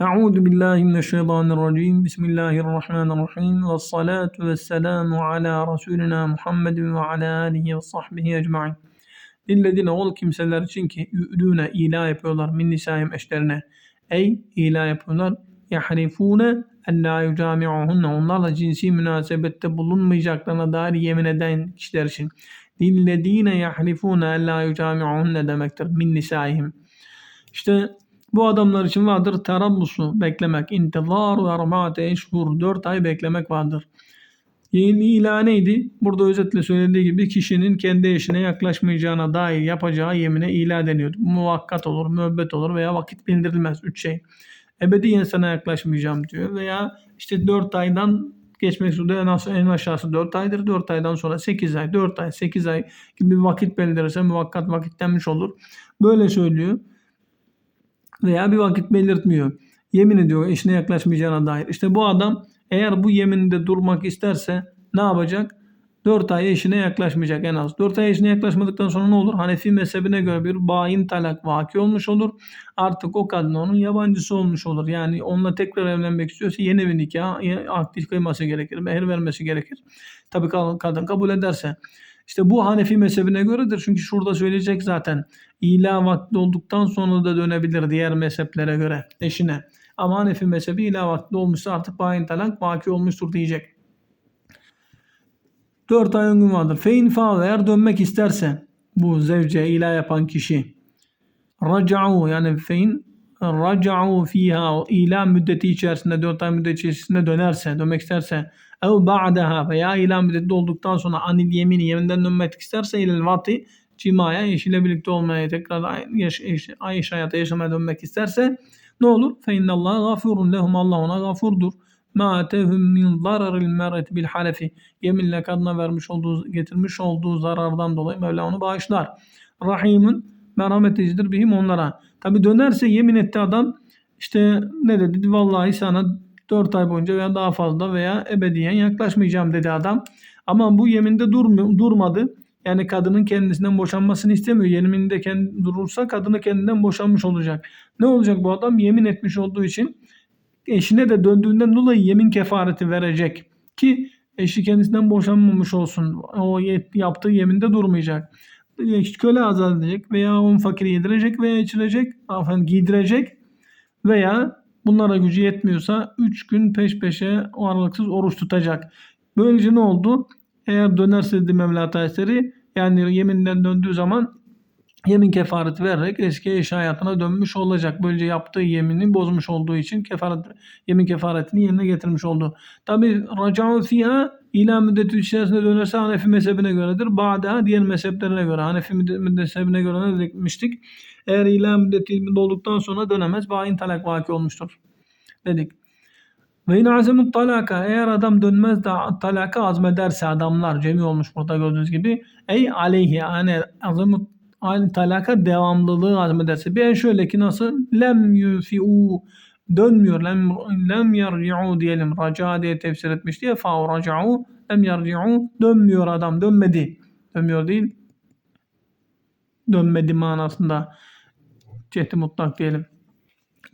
Euzu billahi mineşşeytanirracim. Bismillahirrahmanirrahim. Ve salatu ve selamu ala Resulina Muhammed ve ala alihi ve sahbihi ecmain. Lillezine ol kimseler için ki yü'lüne ila yapıyorlar min nisaim eşlerine. Ey ila yapıyorlar. Yahrifune en la yucami'uhunne. Onlarla cinsi münasebette bulunmayacaklarına dair yemin eden kişiler için. Lillezine yahrifune en la yucami'uhunne demektir. Min nisaihim. İşte bu adamlar için vardır terabbusu beklemek. İntizar ve armate eşhur. Dört ay beklemek vardır. Yeni ilan neydi? Burada özetle söylediği gibi kişinin kendi eşine yaklaşmayacağına dair yapacağı yemine ilan deniyordu. Muvakkat olur, müebbet olur veya vakit bildirilmez. Üç şey. Ebediyen sana yaklaşmayacağım diyor veya işte dört aydan geçmek zorunda en, en aşağısı 4 aydır. 4 aydan sonra 8 ay, 4 ay, 8 ay gibi bir vakit belirtirse muvakkat vakit denmiş olur. Böyle söylüyor veya bir vakit belirtmiyor. Yemin ediyor eşine yaklaşmayacağına dair. İşte bu adam eğer bu yeminde durmak isterse ne yapacak? 4 ay eşine yaklaşmayacak en az. 4 ay eşine yaklaşmadıktan sonra ne olur? Hanefi mezhebine göre bir bayin talak vaki olmuş olur. Artık o kadın onun yabancısı olmuş olur. Yani onunla tekrar evlenmek istiyorsa yeni bir nikah aktif kıyması gerekir. Mehir vermesi gerekir. Tabii kadın kabul ederse. İşte bu Hanefi mezhebine göredir. Çünkü şurada söyleyecek zaten. İla vakti olduktan sonra da dönebilir diğer mezheplere göre eşine. Ama Hanefi mezhebi ila vakti olmuşsa artık bayin talak vaki olmuştur diyecek. 4 ay ömrü vardır. Fein faal eğer dönmek isterse bu zevce ila yapan kişi raca'u yani fein raca'u fiha ila müddeti içerisinde 4 ay müddeti içerisinde dönerse dönmek isterse ev ba'daha veya ila müddeti olduktan sonra anil yemini yeminden dönmek isterse ilel vati cimaya eşiyle birlikte olmaya tekrar yaş, yaş, ayış hayata yaşamaya dönmek isterse ne olur? Fe innallah gafurun lehum Allah ona gafurdur. Ma atehum min zararil mer'et bil halefi. Yeminle kadına vermiş olduğu, getirmiş olduğu zarardan dolayı Mevla onu bağışlar. Rahimun merhamet edicidir bihim onlara. Tabi dönerse yemin etti adam işte ne dedi? Vallahi sana 4 ay boyunca veya daha fazla veya ebediyen yaklaşmayacağım dedi adam. Ama bu yeminde durmuyor, durmadı. Yani kadının kendisinden boşanmasını istemiyor. Yemininde kendi durursa kadını kendinden boşanmış olacak. Ne olacak bu adam? Yemin etmiş olduğu için eşine de döndüğünden dolayı yemin kefareti verecek. Ki eşi kendisinden boşanmamış olsun. O yaptığı yeminde durmayacak. Köle azat edecek veya on fakiri yedirecek veya içirecek, efendim, giydirecek veya bunlara gücü yetmiyorsa 3 gün peş peşe o aralıksız oruç tutacak. Böylece ne oldu? Eğer dönerse dedi Mevla Tayseri yani yeminden döndüğü zaman yemin kefareti vererek eski eş hayatına dönmüş olacak. Böylece yaptığı yemini bozmuş olduğu için kefaret, yemin kefaretini yerine getirmiş oldu. Tabi raca'u fiha ila müddeti içerisinde dönerse Hanefi mezhebine göredir. Ba'da diğer mezheplerine göre. Hanefi mezhebine göre ne demiştik? Eğer ila müddeti dolduktan sonra dönemez. Bayin talak vaki olmuştur. Dedik. Ve yine azemut talaka eğer adam dönmez de talaka azmederse adamlar cemi olmuş burada gördüğünüz gibi ey aleyhi yani azemut talaka devamlılığı azmederse bir şöyle ki nasıl lem yufi'u dönmüyor. Lem, lem yarci'u diyelim. Raca diye tefsir etmiş diye fa raca'u lem yarci'u. Dönmüyor adam. Dönmedi. Dönmüyor değil. Dönmedi manasında. Cehdi mutlak diyelim.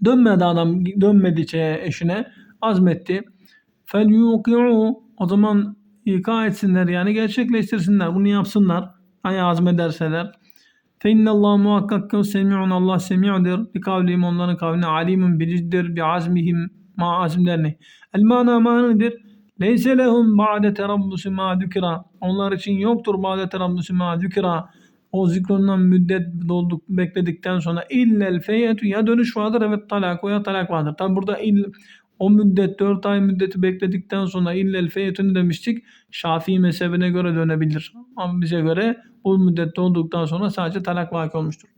Dönmedi adam. Dönmedi eşine. Azmetti. Fel yuqi'u. O zaman ika etsinler. Yani gerçekleştirsinler. Bunu yapsınlar. Hani azmederseler. Fe innallahu muhakkak ki semi'un Allah semi'dir. Bi kavlihim onların kavline alimun bilicidir. Bi azmihim ma azimlerini. El mana manıdır. Leyse lehum ba'de terabbusu ma dükira. Onlar için yoktur ba'de terabbusu ma dükira. O zikrunden müddet dolduk bekledikten sonra illel feyetu ya dönüş vardır evet talak ya talak vardır. Tabi burada il, o müddet 4 ay müddeti bekledikten sonra illel feyetini demiştik. Şafii mezhebine göre dönebilir. Ama bize göre bu müddet olduktan sonra sadece talak vaki olmuştur.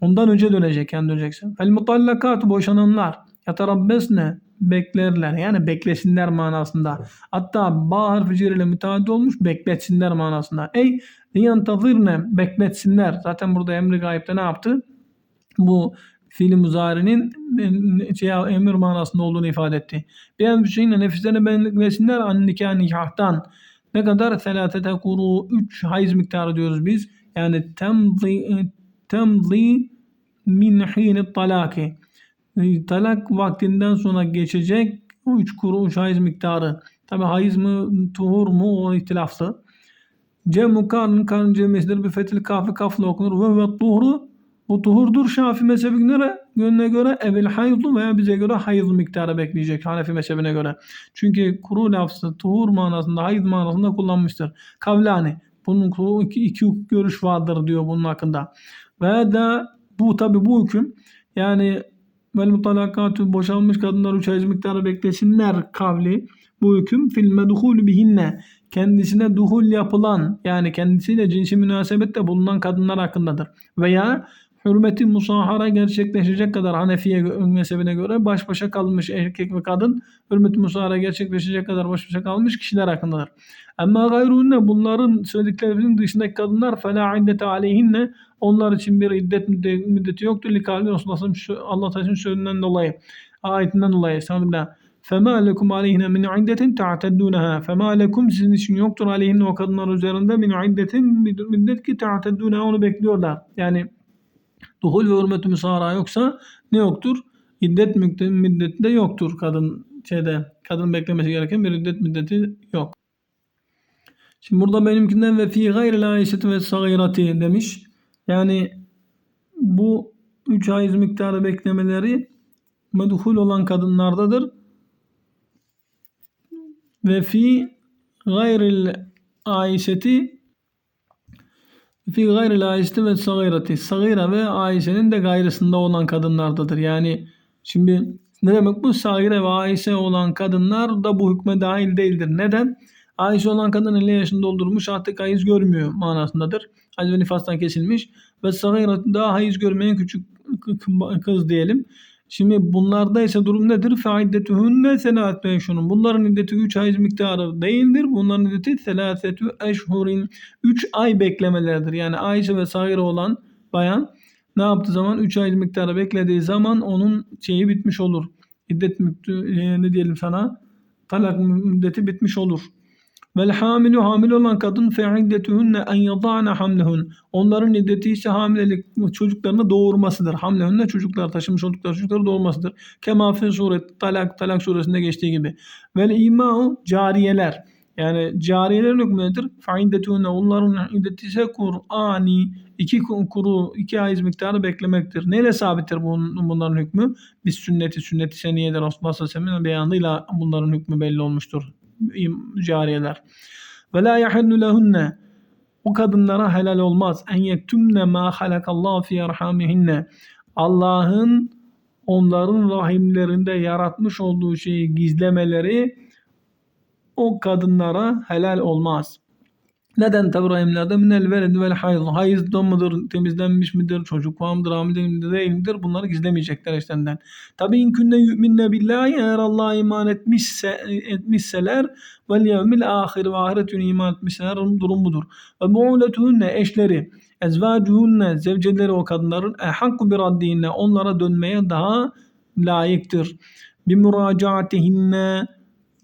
Ondan önce dönecek yani döneceksin. Fel mutallakat boşananlar yatarabbesne beklerler. Yani beklesinler manasında. Hatta ba harfi ile müteaddi olmuş bekletsinler manasında. Ey liyantazirne bekletsinler. Zaten burada emri gayipte ne yaptı? Bu fiili muzari'nin şey, emir manasında olduğunu ifade etti. Bir enfüsüyle nefislerine benlesinler an nikah nikahtan. Ne kadar? Selatete kuru 3 hayız miktarı diyoruz biz. Yani temzi, temzi min hini talaki. talak vaktinden sonra geçecek o 3 kuruş hayız miktarı. Tabi hayız mı tuhur mu o ihtilaflı. Cem karnın karnın cemesidir. Bir fetil kafi kafla okunur. Ve ve tuhru bu tuhurdur Şafi mezhebine göre, yönüne göre evvel hayızlı veya bize göre hayız miktarı bekleyecek Hanefi mezhebine göre. Çünkü kuru lafzı tuhur manasında, hayız manasında kullanmıştır. Kavlani. Bunun iki, iki görüş vardır diyor bunun hakkında. Ve da bu tabi bu hüküm yani vel mutalakatü boşanmış kadınlar üç ay miktarı beklesinler kavli bu hüküm fil medhul bihinne kendisine duhul yapılan yani kendisiyle cinsi münasebette bulunan kadınlar hakkındadır. Veya hürmeti musahara gerçekleşecek kadar Hanefiye mezhebine göre baş başa kalmış erkek ve kadın hürmeti musahara gerçekleşecek kadar baş başa kalmış kişiler hakkındadır. Ama gayrunne bunların söylediklerinin dışındaki kadınlar fela iddete aleyhinne onlar için bir iddet müddeti yoktur. Likali Resulullah Allah Teala'nın sözünden dolayı ayetinden dolayı. Estağfirullah. فَمَا لَكُمْ عَلَيْهِنَ مِنْ عِدَّةٍ تَعْتَدُّونَهَا فَمَا لَكُمْ sizin için yoktur aleyhinne o kadınlar üzerinde min iddetin bir müddet ki ta'teddûneha onu bekliyorlar. Yani duhul ve hürmetü müsara yoksa ne yoktur? İddet müddeti de yoktur kadın şeyde kadın beklemesi gereken bir iddet müddeti yok. Şimdi burada benimkinden ve fi gayril aişeti ve sagirati demiş. Yani bu 3 ayız miktarı beklemeleri medhul olan kadınlardadır. Ve fi gayril aişeti fi gayril aişeti ve sagirati. Sagira ve aişenin de gayrısında olan kadınlardadır. Yani şimdi ne demek bu? Sagire ve aişe olan kadınlar da bu hükme dahil değildir. Neden? Ayşe olan kadın 50 yaşını doldurmuş artık hayız görmüyor manasındadır. Hayız ve nifastan kesilmiş. Ve sagirat daha hayız görmeyen küçük kız diyelim. Şimdi bunlarda ise durum nedir? Faiddetühünne selâsetü eşhurun. Bunların iddeti 3 ay miktarı değildir. Bunların iddeti selâsetü eşhurin. 3 ay beklemelerdir. Yani Ayşe ve Sagire olan bayan ne yaptığı zaman 3 ay miktarı beklediği zaman onun şeyi bitmiş olur. İddet müddeti ne diyelim sana? Talak müddeti bitmiş olur. Vel hamilu hamile olan kadın fe iddetühünne en yada'ne hamlehun. Onların iddeti ise hamilelik çocuklarını doğurmasıdır. Hamlehunne çocuklar taşımış oldukları çocukları doğurmasıdır. Kema fi suret talak talak suresinde geçtiği gibi. Vel ima'u cariyeler. Yani cariyelerin hükmü nedir? Fe iddetühünne onların iddeti ise Kur'ani iki kuru, iki ayız miktarı beklemektir. Neyle sabittir bunun, bunların hükmü? Biz sünneti, sünneti seniyede Resulullah sallallahu aleyhi ve sellem beyanıyla bunların hükmü belli olmuştur cariyeler. Ve la yahillu lehunne o kadınlara helal olmaz. En yektumne ma halakallahu fi erhamihinne. Allah'ın onların rahimlerinde yaratmış olduğu şeyi gizlemeleri o kadınlara helal olmaz. Neden tabi rahimlerde minel veled vel hayz. Hayızda mıdır, temizlenmiş midir, çocuk var mıdır, hamile midir, değil midir? Bunları gizlemeyecekler eşlerinden. Tabi inkünne yu'minne billahi eğer Allah'a iman etmişse, etmişseler vel yevmil ahir ve ahiret günü iman etmişseler durum budur. Ve bu'uletuhunne eşleri, ezvacuhunne zevceleri o kadınların ehakku bir raddihinne onlara dönmeye daha layıktır. Bir müracaatihinne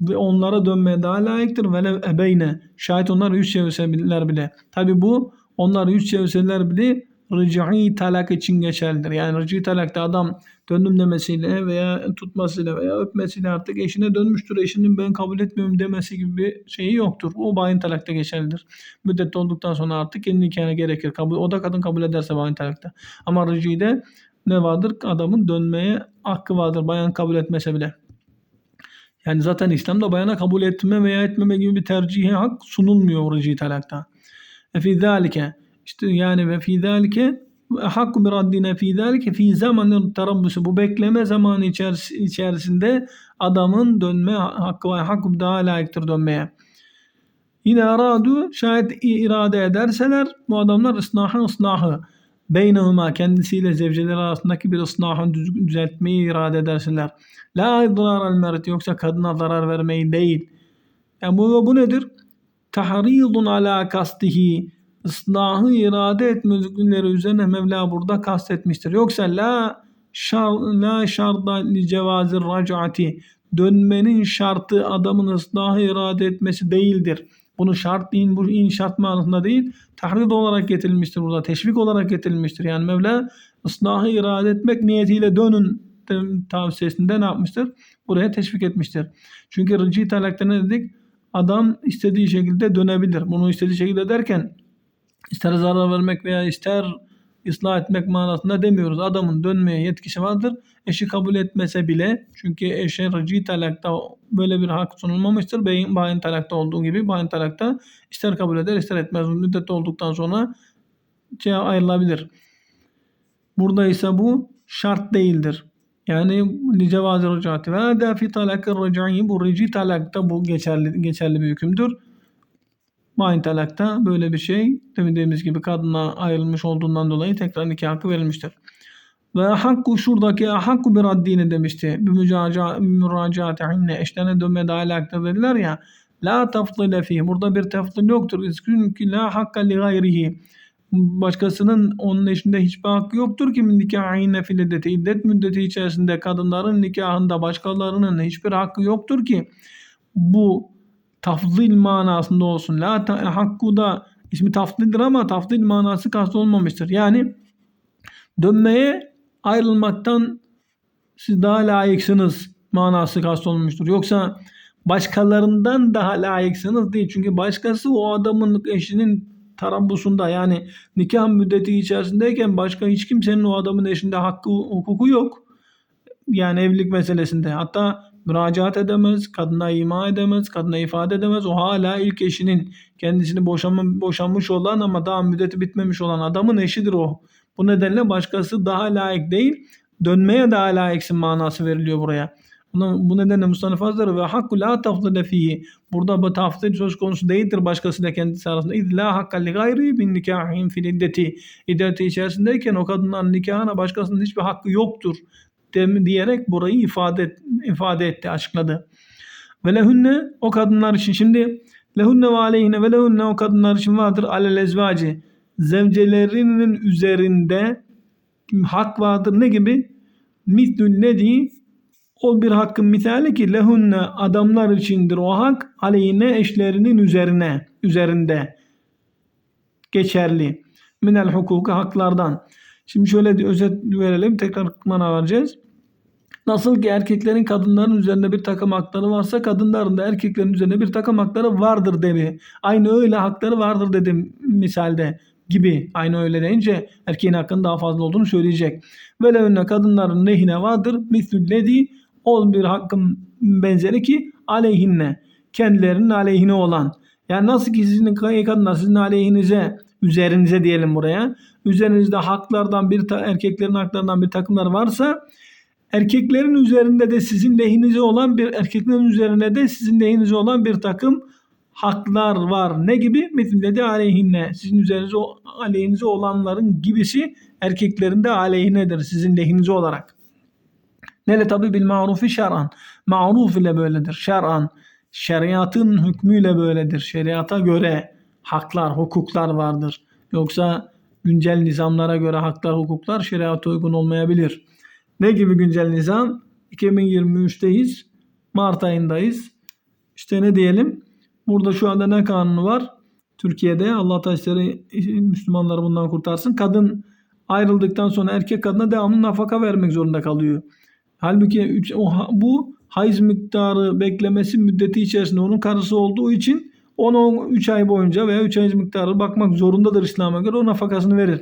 ve onlara dönmeye daha layıktır. Velev ebeyne. Şayet onlar yüz çevirseler bile. Tabi bu onlar yüz çevirseler bile rıc'i talak için geçerlidir. Yani rıc'i talakta adam döndüm demesiyle veya tutmasıyla veya öpmesiyle artık eşine dönmüştür. Eşinin ben kabul etmiyorum demesi gibi bir şeyi yoktur. O bayin talakta geçerlidir. Müddet olduktan sonra artık kendi nikahına gerekir. Kabul, o da kadın kabul ederse bayin talakta. Ama rıc'i'de ne vardır? Adamın dönmeye hakkı vardır. Bayan kabul etmese bile. Yani zaten İslam'da bayana kabul etme veya etmeme gibi bir tercihi hak sunulmuyor orucu talakta. Ve fi zalike işte yani ve fi zalike hakku bir raddine fi zalike fi zamanın tarabbusu bu bekleme zamanı içerisinde adamın dönme hakkı var. Hakkı daha layıktır dönmeye. Yine aradu şayet irade ederseler bu adamlar ıslahı ıslahı beynehuma kendisiyle zevceler arasındaki bir ıslahın düzeltmeyi irade ederseler. La idrar al merit yoksa kadına zarar vermeyi değil. Yani bu, bu nedir? Tahridun ala kastihi ıslahı irade etmezlikleri üzerine Mevla burada kastetmiştir. Yoksa la şar, la şarda li cevazir rac'ati dönmenin şartı adamın ıslahı irade etmesi değildir. Bunu şart değil, bu in şart manasında değil, tahrid olarak getirilmiştir burada. Teşvik olarak getirilmiştir. Yani Mevla ıslahı irade etmek niyetiyle dönün tavsiyesinde ne yapmıştır? Buraya teşvik etmiştir. Çünkü rıcı talakta ne dedik? Adam istediği şekilde dönebilir. Bunu istediği şekilde derken ister zarar vermek veya ister ıslah etmek manasında demiyoruz. Adamın dönmeye yetkisi vardır. Eşi kabul etmese bile çünkü eşe rıcı talakta böyle bir hak sunulmamıştır. Beyin bayin talakta olduğu gibi bayin talakta ister kabul eder ister etmez. Müddet olduktan sonra şey ayrılabilir. Burada ise bu şart değildir. Yani licevazi rıcati ve hada fi talakır rıc'i bu rıc'i talakta bu geçerli geçerli bir hükümdür. Bayin talakta böyle bir şey dediğimiz gibi kadına ayrılmış olduğundan dolayı tekrar nikah hakkı verilmiştir. Ve hakku şuradaki hakku bir raddini demişti. Bir müracaatihine eşlerine dönmede alakalı dediler ya. La tafdile fihi. Burada bir tafdil yoktur. Çünkü la hakka li gayrihi. Başkasının onun eşinde hiçbir hakkı yoktur ki nikahine fil iddeti. İddet müddeti içerisinde kadınların nikahında başkalarının hiçbir hakkı yoktur ki bu tafzil manasında olsun. La hakku da ismi tafzildir ama tafzil manası kast olmamıştır. Yani dönmeye ayrılmaktan siz daha layıksınız manası kast olmuştur. Yoksa başkalarından daha layıksınız değil. Çünkü başkası o adamın eşinin tarambusunda yani nikah müddeti içerisindeyken başka hiç kimsenin o adamın eşinde hakkı hukuku yok. Yani evlilik meselesinde. Hatta müracaat edemez, kadına ima edemez, kadına ifade edemez. O hala ilk eşinin kendisini boşanma, boşanmış olan ama daha müddeti bitmemiş olan adamın eşidir o. Bu nedenle başkası daha layık değil, dönmeye daha layıksın manası veriliyor buraya. Buna, bu nedenle Mustafa Hazretleri ve hakku la tafdile fihi. Burada bu tafdil söz konusu değildir başkasıyla kendisi arasında. İd la hakka li gayri bin nikahim fil iddeti. İddeti içerisindeyken o kadınların nikahına başkasının hiçbir hakkı yoktur dem diyerek burayı ifade et, ifade etti, açıkladı. Ve lehunne o kadınlar için şimdi lehunne ve aleyhine ve lehunne o kadınlar için vardır alel ezvacı. Zevcelerinin üzerinde hak vardır. Ne gibi? Mislül nedi o bir hakkın misali ki lehunne adamlar içindir o hak aleyhine eşlerinin üzerine üzerinde geçerli. Minel hukuka haklardan. Şimdi şöyle bir özet verelim. Tekrar mana vereceğiz. Nasıl ki erkeklerin kadınların üzerinde bir takım hakları varsa kadınların da erkeklerin üzerinde bir takım hakları vardır dedi. Aynı öyle hakları vardır dedim misalde gibi. Aynı öyle deyince erkeğin hakkının daha fazla olduğunu söyleyecek. Böyle önüne kadınların lehine vardır. Mislüllezi ol bir hakkın benzeri ki aleyhinne. Kendilerinin aleyhine olan. Yani nasıl ki sizin kadınlar sizin aleyhinize üzerinize diyelim buraya. Üzerinizde haklardan bir erkeklerin haklarından bir takımlar varsa erkeklerin üzerinde de sizin lehinize olan bir erkeklerin üzerine de sizin lehinize olan bir takım haklar var. Ne gibi? Metinde aleyhinne. Sizin üzerinize aleyhinize olanların gibisi erkeklerin de aleyhinedir sizin lehinize olarak. Nele tabi bil marufi şer'an. Maruf ile böyledir. Şer'an. Şeriatın hükmüyle böyledir. Şeriata göre haklar, hukuklar vardır. Yoksa güncel nizamlara göre haklar, hukuklar şeriata uygun olmayabilir. Ne gibi güncel nizam? 2023'teyiz. Mart ayındayız. İşte ne diyelim? Burada şu anda ne kanunu var? Türkiye'de Allah taşları Müslümanları bundan kurtarsın. Kadın ayrıldıktan sonra erkek kadına devamlı nafaka vermek zorunda kalıyor. Halbuki bu hayız miktarı beklemesi müddeti içerisinde onun karısı olduğu için onu 3 ay boyunca veya 3 ay miktarı bakmak zorundadır İslam'a göre o nafakasını verir.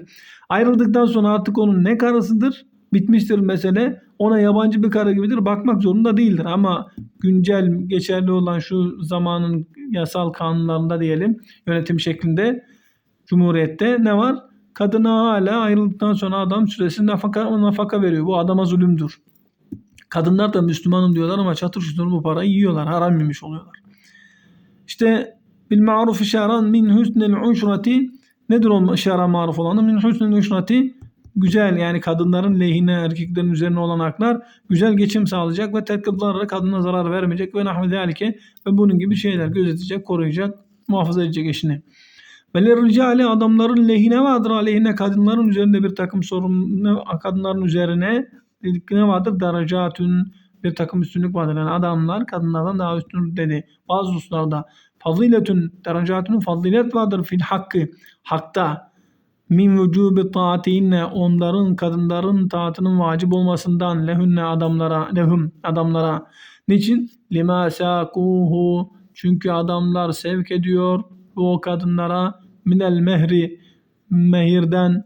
Ayrıldıktan sonra artık onun ne karısıdır bitmiştir mesele. Ona yabancı bir karı gibidir. Bakmak zorunda değildir. Ama güncel geçerli olan şu zamanın yasal kanunlarında diyelim yönetim şeklinde Cumhuriyette ne var? Kadına hala ayrıldıktan sonra adam süresi nafaka, nafaka veriyor. Bu adama zulümdür. Kadınlar da Müslümanım diyorlar ama çatır çutur bu parayı yiyorlar. Haram yemiş oluyorlar. İşte bil ma'ruf şaran min husnel uşrati nedir o şara maruf olanı? Min husnel uşrati güzel yani kadınların lehine erkeklerin üzerine olan haklar güzel geçim sağlayacak ve terkıplarla kadına zarar vermeyecek ve nahve zalike ve bunun gibi şeyler gözetecek, koruyacak, muhafaza edecek eşini. Ve ricale adamların lehine vardır aleyhine kadınların üzerinde bir takım sorun kadınların üzerine ne vardır? Derecatün bir takım üstünlük vardır. Yani adamlar kadınlardan daha üstün dedi. Bazı hususlarda faziletün derecatün fazilet vardır fil hakkı. Hakta min vücubi taatihinne onların kadınların taatının vacip olmasından lehunne adamlara lehum adamlara niçin lima sakuhu çünkü adamlar sevk ediyor o kadınlara minel mehri mehirden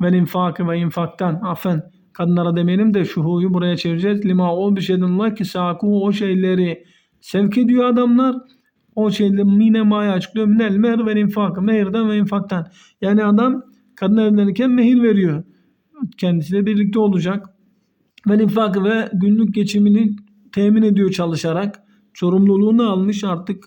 ve infak ve infaktan afen kadınlara demeyelim de şu huyu buraya çevireceğiz. Lima ol bir şeyden ki saku o şeyleri sevk ediyor adamlar. O şeyleri mine maya açıklıyor. Minel mehr ve infak. Mehirden ve infaktan. Yani adam kadın evlenirken mehir veriyor. Kendisiyle birlikte olacak. Ve infak ve günlük geçimini temin ediyor çalışarak. Sorumluluğunu almış artık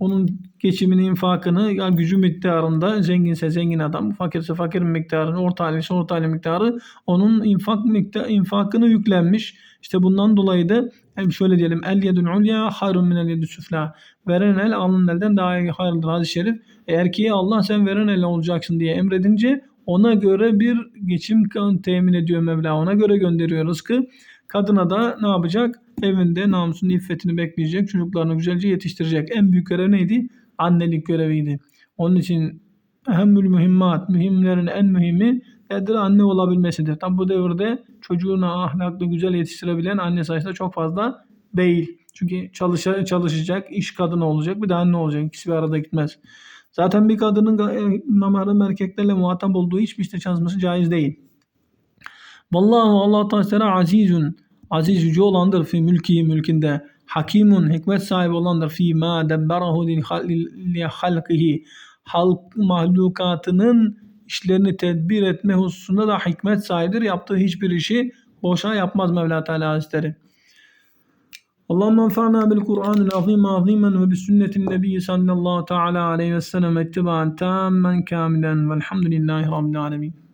onun geçimini, infakını ya gücü miktarında zenginse zengin adam, fakirse fakir miktarını, orta haliyse orta hali miktarı onun infak miktar, infakını yüklenmiş. İşte bundan dolayı da hem şöyle diyelim el yedul ulya hayrun minel yedü süfla. Veren el alın elden daha hayırlıdır hadis-i şerif. E, erkeğe Allah sen veren el olacaksın diye emredince ona göre bir geçim temin ediyor Mevla. Ona göre gönderiyor rızkı. Kadına da ne yapacak? Evinde namusun iffetini bekleyecek. Çocuklarını güzelce yetiştirecek. En büyük görev neydi? Annelik göreviydi. Onun için ehemmül mühimmat, mühimlerin en mühimi nedir? Anne olabilmesidir. Tam bu devirde çocuğunu ahlaklı güzel yetiştirebilen anne sayısı da çok fazla değil. Çünkü çalışa, çalışacak, iş kadını olacak, bir de anne olacak. İkisi bir arada gitmez. Zaten bir kadının namarım erkeklerle muhatap olduğu hiçbir işte çalışması caiz değil. Vallahu Allah Teala azizun aziz yüce olandır fi mülki mülkünde hakimun hikmet sahibi olandır fi ma debberahu li halkihi halk mahlukatının işlerini tedbir etme hususunda da hikmet sahibidir. Yaptığı hiçbir işi boşa yapmaz Mevla Teala Hazretleri. Allahümme enfa'na bil Kur'anil azim azimen ve bis sünnetin nebiyyi sallallahu teala aleyhi ve sellem ittiba'an tammen kamilen velhamdülillahi rabbil alemin.